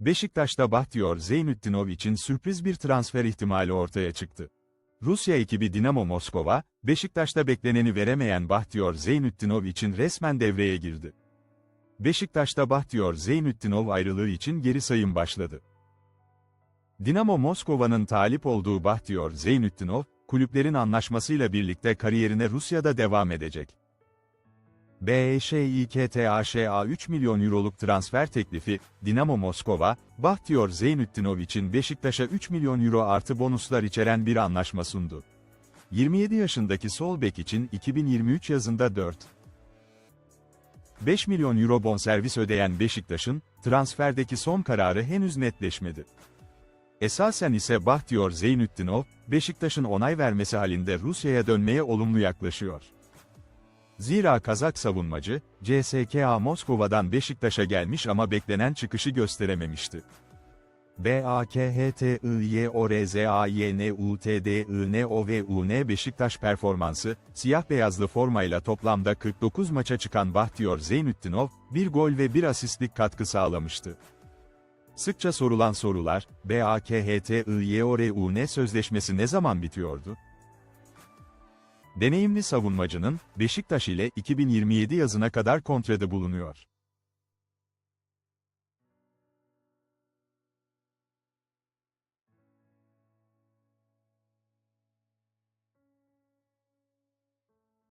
Beşiktaş'ta Bahtiyar Zeynütdinov için sürpriz bir transfer ihtimali ortaya çıktı. Rusya ekibi Dinamo Moskova, Beşiktaş'ta bekleneni veremeyen Bahtiyar Zeynütdinov için resmen devreye girdi. Beşiktaş'ta Bahtiyar Zeynütdinov ayrılığı için geri sayım başladı. Dinamo Moskova'nın talip olduğu Bahtiyar Zeynütdinov, kulüplerin anlaşmasıyla birlikte kariyerine Rusya'da devam edecek. BŞİKTAŞA 3 milyon euroluk transfer teklifi, Dinamo Moskova, Bahtiyar Zeynütdinov için Beşiktaş'a 3 milyon euro artı bonuslar içeren bir anlaşma sundu. 27 yaşındaki sol bek için 2023 yazında 4. 5 milyon euro bonservis ödeyen Beşiktaş'ın, transferdeki son kararı henüz netleşmedi. Esasen ise Bahtiyar Zeynütdinov, Beşiktaş'ın onay vermesi halinde Rusya'ya dönmeye olumlu yaklaşıyor. Zira Kazak savunmacı, CSKA Moskova'dan Beşiktaş'a gelmiş ama beklenen çıkışı gösterememişti. BAKHTIYORZAYNUTDINOVUN Beşiktaş performansı, siyah beyazlı formayla toplamda 49 maça çıkan Bahtiyar Zeynütdinov, bir gol ve bir asistlik katkı sağlamıştı. Sıkça sorulan sorular, BAKHTIYORUN sözleşmesi ne zaman bitiyordu? Deneyimli savunmacının, Beşiktaş ile 2027 yazına kadar kontrada bulunuyor.